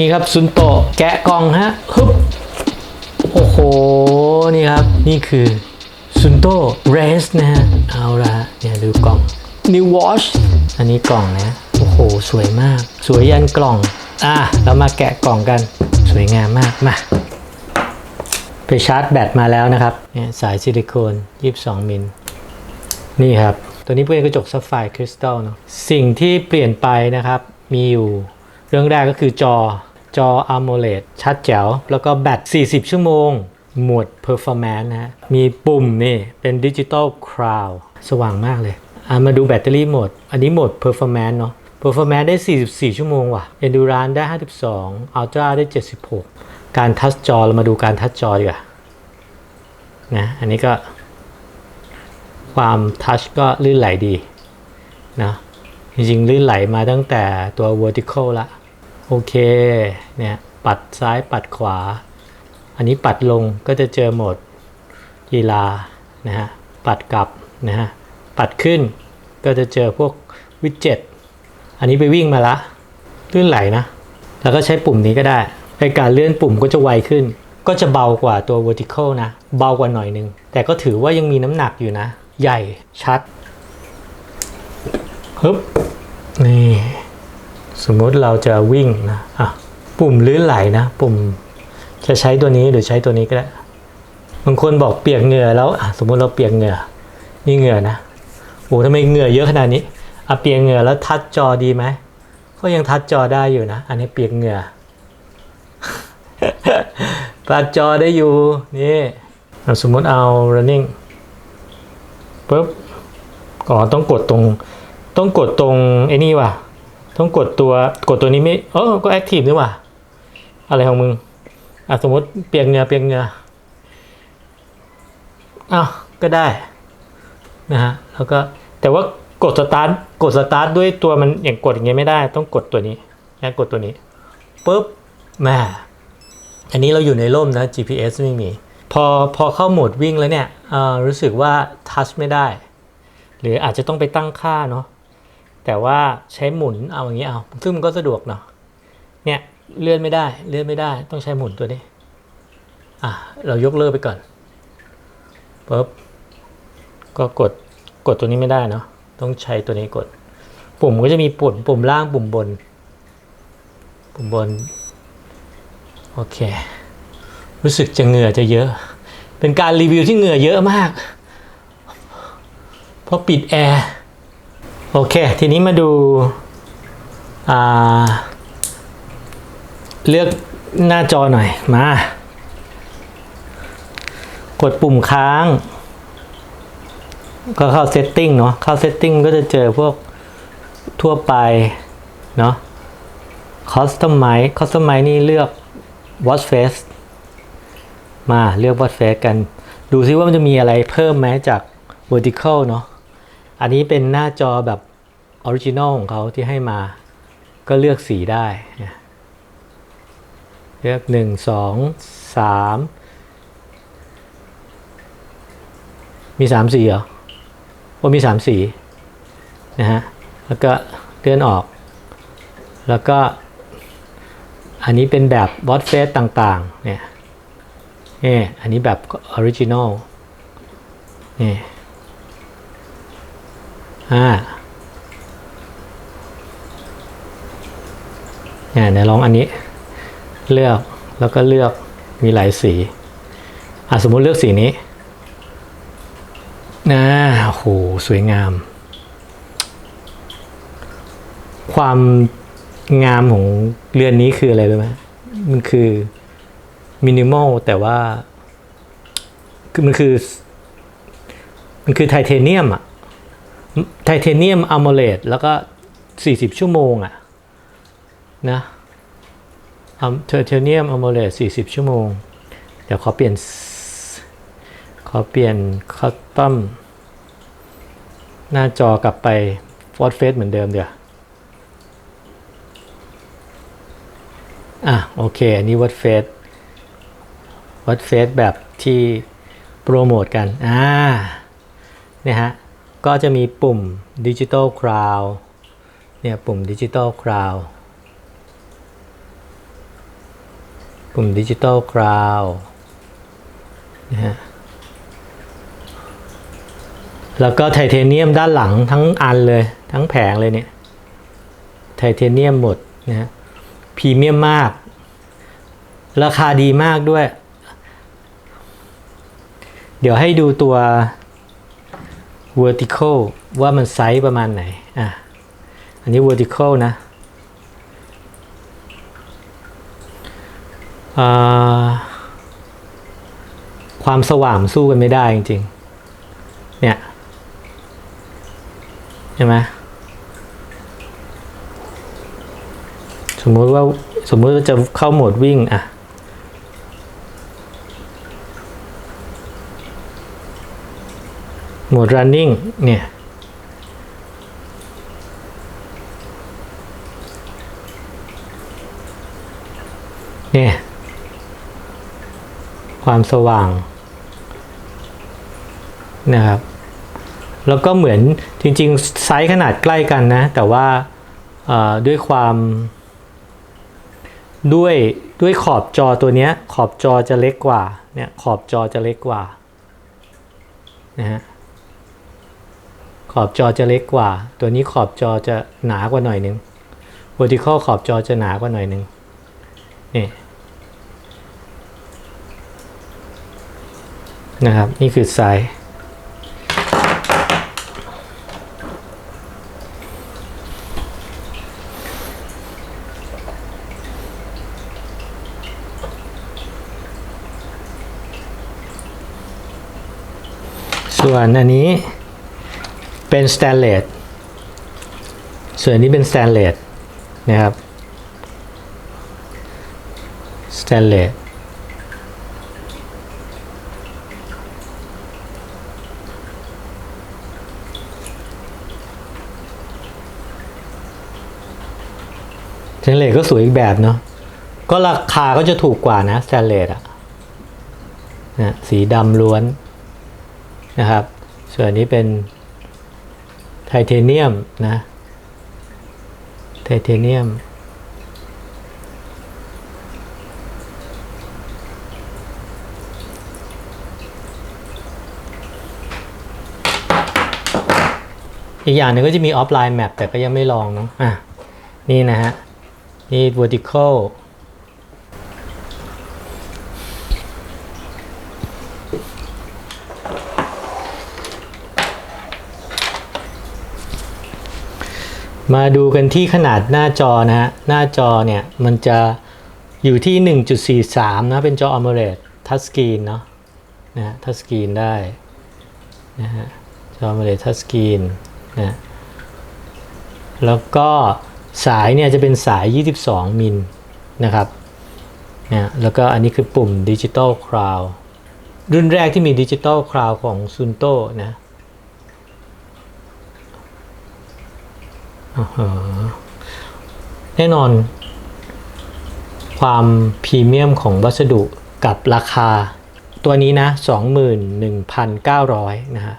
นี่ครับซุนโตะแกะกล่องฮะฮึบโอ้โห นี่ครับ นี่คือซุนโตะเรสนะฮะ เอาละเนี่ยดูกล่อง New Watch อันนี้กล่องนะ โอ้โห สวยมาก สวยยันกล่อง อะ เรามาแกะกล่องกัน สวยงามมาก มา ไปชาร์จแบตมาแล้วนะครับ เนี่ยสายซิลิโคน 22 มิล นี่ครับ ตัวนี้เป็นกระจกซัฟไฟร์คริสตัลเนาะ สิ่งที่เปลี่ยนไปนะครับ มีอยู่ เรื่องแรกก็คือจอ จอ AMOLED ชัดแจ๋ว แล้วก็แบต 40 ชั่วโมงโหมด Performance นะฮะมีปุ่มนี่เป็นดิจิ t a ลคราวสว่างมากเลยอะมาดูแบตเตอรี่โหมด อันนี้โหมด Performance เนาะ Performance ได้ 44 ชั่วโมงว่ะ Endurance ได้ 52 Ultra ได้ 76 การทัชจอเรามาดูการทัชจอดีกว่านะอันนี้ก็ ความทัชก็ลื่นไหลดีนะจริงๆลื่นไหลมาตั้งแต่ตัว vertical ละ โอเคเนี่ยปัดซ้ายปัดขวา อันนี้ปัดลงก็จะเจอโหมดกีฬานะฮะปัดกลับนะฮะปัดขึ้นก็จะเจอพวกวิดเจ็ตอันนี้ไปวิ่งมาละลื่นไหลนะ แล้วก็ใช้ปุ่มนี้ก็ได้ในการเลื่อนปุ่มก็จะไวขึ้น ก็จะเบากว่าตัว vertical นะ เบากว่าหน่อยนึง แต่ก็ถือว่ายังมีน้ำหนักอยู่นะ ใหญ่ชัดฮึบนี่ สมมติเราจะวิ่งนะอะปุ่มลื่นไหลนะ ปุ่มจะใช้ตัวนี้หรือใช้ตัวนี้ก็ได้บางคนบอกเปียกเหงื่อแล้วอะสมมติเราเปียกเหงื่อนี่เหงื่อนะโอ้ทำไมเหงื่อเยอะขนาดนี้อะเปียกเหงื่อแล้วทัดจอดีไหมก็ยังทัดจอได้อยู่นะ อันนี้เปียกเหงื่อทัดจอได้อยู่นี่สมมติเอา running ปุ๊บก่อต้องกดตรง ต้องกดตรงไอ้นี่ว่ะ ต้องกดตัวกดตัวนี้ไม่เออก็ active นี่ว่ะอะไรของมึงอะสมมติเปียกเงือเปียกเงืออ้าวก็ได้นะฮะแล้วก็แต่ว่ากดสตาร์ทกดสตาร์ทด้วยตัวมันอย่างกดอย่างเงี้ยไม่ได้ต้องกดตัวนี้นะกดตัวนี้ปุ๊บแม่อันนี้เราอยู่ในร่มนะ GPS ไม่มี พอพอเข้าโหมดวิ่งแล้วเนี่ยอ่อรู้สึกว่าทัชไม่ได้ หรืออาจจะต้องไปตั้งค่าเนาะ แต่ว่าใช้หมุนเอาอย่างนี้เอา ซึ่งมันก็สะดวกเนาะ เนี่ยเลื่อนไม่ได้เลื่อนไม่ได้ต้องใช้หมุนตัวนี้ อะเรายกเลิกไปก่อนปุ๊บก็กดกดตัวนี้ไม่ได้เนาะต้องใช้ตัวนี้กด ปุ่มก็จะมีปุ่มปุ่มล่างปุ่มบน ปุ่มบน โอเค รู้สึกจะเหงื่อจะเยอะ เป็นการรีวิวที่เหงื่อเยอะมาก เพราะปิดแอร์ โอเค ทีนี้มาดูาเลือกหน้าจอหน่อย มา กดปุ่มค้าง ก็เข้า setting เนาะเข้า setting ก็จะเจอพวกทั่วไป เนาะ customize customize นี่เลือก watch face มาเลือก watch face กัน ดูซิว่ามันจะมีอะไรเพิ่มไหมจาก vertical เนาะ อันนี้เป็นหน้าจอแบบ original ของเขาที่ให้มา ก็เลือกสีได้ เลือกหนึ่งสองสามมีสามสีเหรอว่ามีสามสีนะฮะ แล้วก็เลื่อนออก แล้วก็ อันนี้เป็นแบบบอสเฟสต่างๆ เนี่ยนี่อันนี้แบบออริจินอลนี่ อ่าเนี่ยเดี๋ยวลองอันนี้เลือกแล้วก็เลือกมีหลายสีอะสมมุติเลือกสีนี้นะโอ้โหสวยงาม ความงามของเรือนนี้คืออะไรรู้ไหมมันคือมินิมอลแต่ว่าคือมันคือ มันคือไทเทเนียมอะ ไทเทเนียมอะโมเลตแล้วก็ 40 ชั่วโมงอะนะไทเทเนียมอะโมเลต40 ชั่วโมง เดี๋ยวขอเปลี่ยน ขอเปลี่ยนคัสตอมหน้าจอกลับไปฟอร์ดเฟสเหมือนเดิมเดี๋ยวอะโอเค อันนี้วัดเฟสวัดเฟสแบบที่โปรโมทกัน อ่าเนี่ยฮะ ก็จะมีปุ่ม Digital Crowd เนี่ยปุ่ม Digital Crowd ปุ่มดิจิตอลกราวนะฮะแล้วก็ไทเทเนียมด้านหลังทั้งอันเลยทั้งแผงเลยเนี่ยไทเทเนียมหมดนะฮะพรีเมียมมาก ราคาดีมากด้วย เดี๋ยวให้ดูตัว vertical ว่ามันไซส์ประมาณไหน อะ อันนี้ vertical นะความสว่างสู้กันไม่ได้จริงๆ เนี่ย ใช่ไหมสมมุติว่าสมมุติว่าจะเข้าโหมดวิ่ง อะ โหมด running เนี่ย เนี่ย ความสว่าง นะครับ แล้วก็เหมือนจริง ๆ ไซส์ขนาดใกล้กันนะ แต่ว่าด้วยความด้วยด้วยขอบจอตัวเนี้ยขอบจอจะเล็กกว่าเนี่ยขอบจอจะเล็กกว่านะฮะ ขอบจอจะเล็กกว่า ตัวนี้ขอบจอจะหนากว่าหน่อยนึง vertical ขอบจอจะหนากว่าหน่อยนึงนี่นะครับ นี่คือไซส์ส่วนอันนี้ เป็นสแตนเลสส่วนนนี้เป็นสแตนเลสนะครับสแตนเลสสแตนเลสก็สวยอีกแบบเนาะก็ราคาก็จะถูกกว่านะสแตนเลสอะนะสีดำล้วนนะครับ ส่วนนี้เป็น ไทเทเนียมนะ ไทเทเนียม อีกอย่างหนึงก็จะมีออฟไลน์แมปแต่ก็ยังไม่ลองเนาะอะ นี่นะฮะ นี่ vertical มาดูกันที่ขนาดหน้าจอนะฮะ หน้าจอเนี่ย มันจะอยู่ที่ 1.43 นะ เป็นจอ AMOLED ทัชสกรีนเนาะนะฮะทัชสกรีนได้นะฮะจอ AMOLED ทัชสกรีนนะแล้วก็สายเนี่ยจะเป็นสาย 22 มิลนะครับนะแล้วก็อันนี้คือปุ่มดิจิ t a ลค o าวรุ่นแรกที่มีดิจิ t a ลค o าวของ Sunto นะ แน่นอน ความพรีเมียมของวัสดุกับราคาตัวนี้นะ 21,900 นะฮะ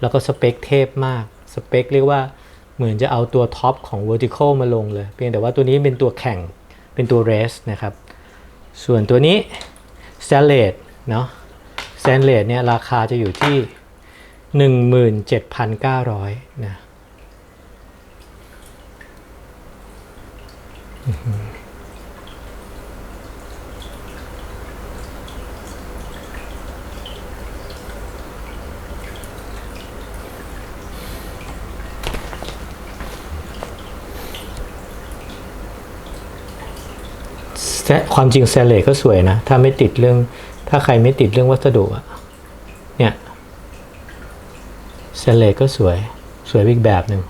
แล้วก็สเปคเทพมาก สเปคเรียกว่าเหมือนจะเอาตัวท็อปของ vertical มาลงเลย เพียงแต่ว่าตัวนี้เป็นตัวแข่ง เป็นตัว race นะครับ ส่วนตัวนี้ stainless เนาะ stainless เนี่ยราคาจะอยู่ที่ 17,900 นะ แต่ ความจริงแซเลก็สวยนะ ถ้าไม่ติดเรื่อง ถ้าใครไม่ติดเรื่องวัสดุอะเนี่ยแซเลก็สวย สวยอีกแบบหนึ่ง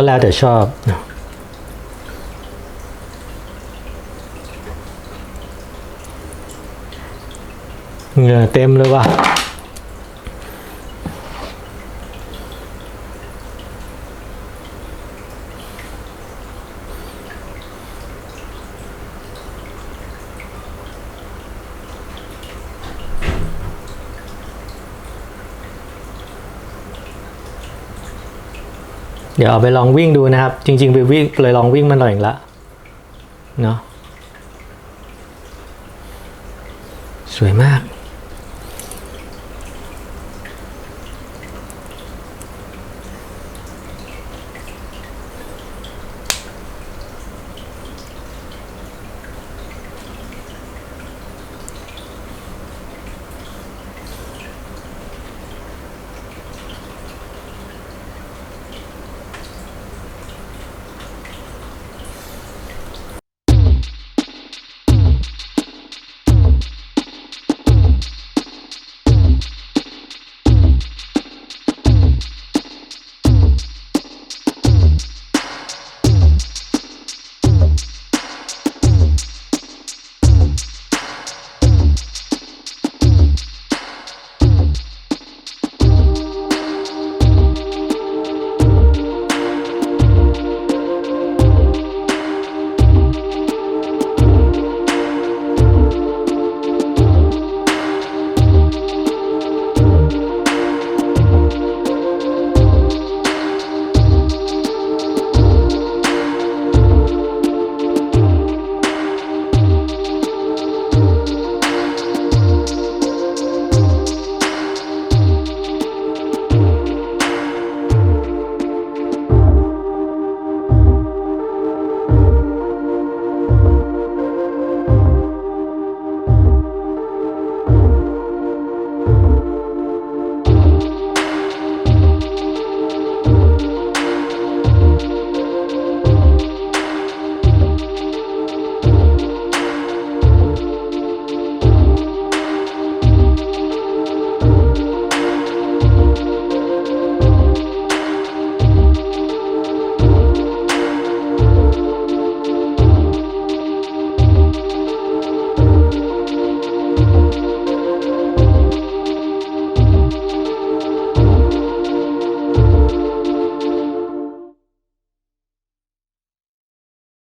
ก็แล้วแต่ชอบนะเหงื่อเต็มเลยว่ะ เดี๋ยวไปลองวิ่งดูนะครับ จริง ๆ ไปวิ่งเลยลองวิ่งมันหน่อยละเนาะสวยมาก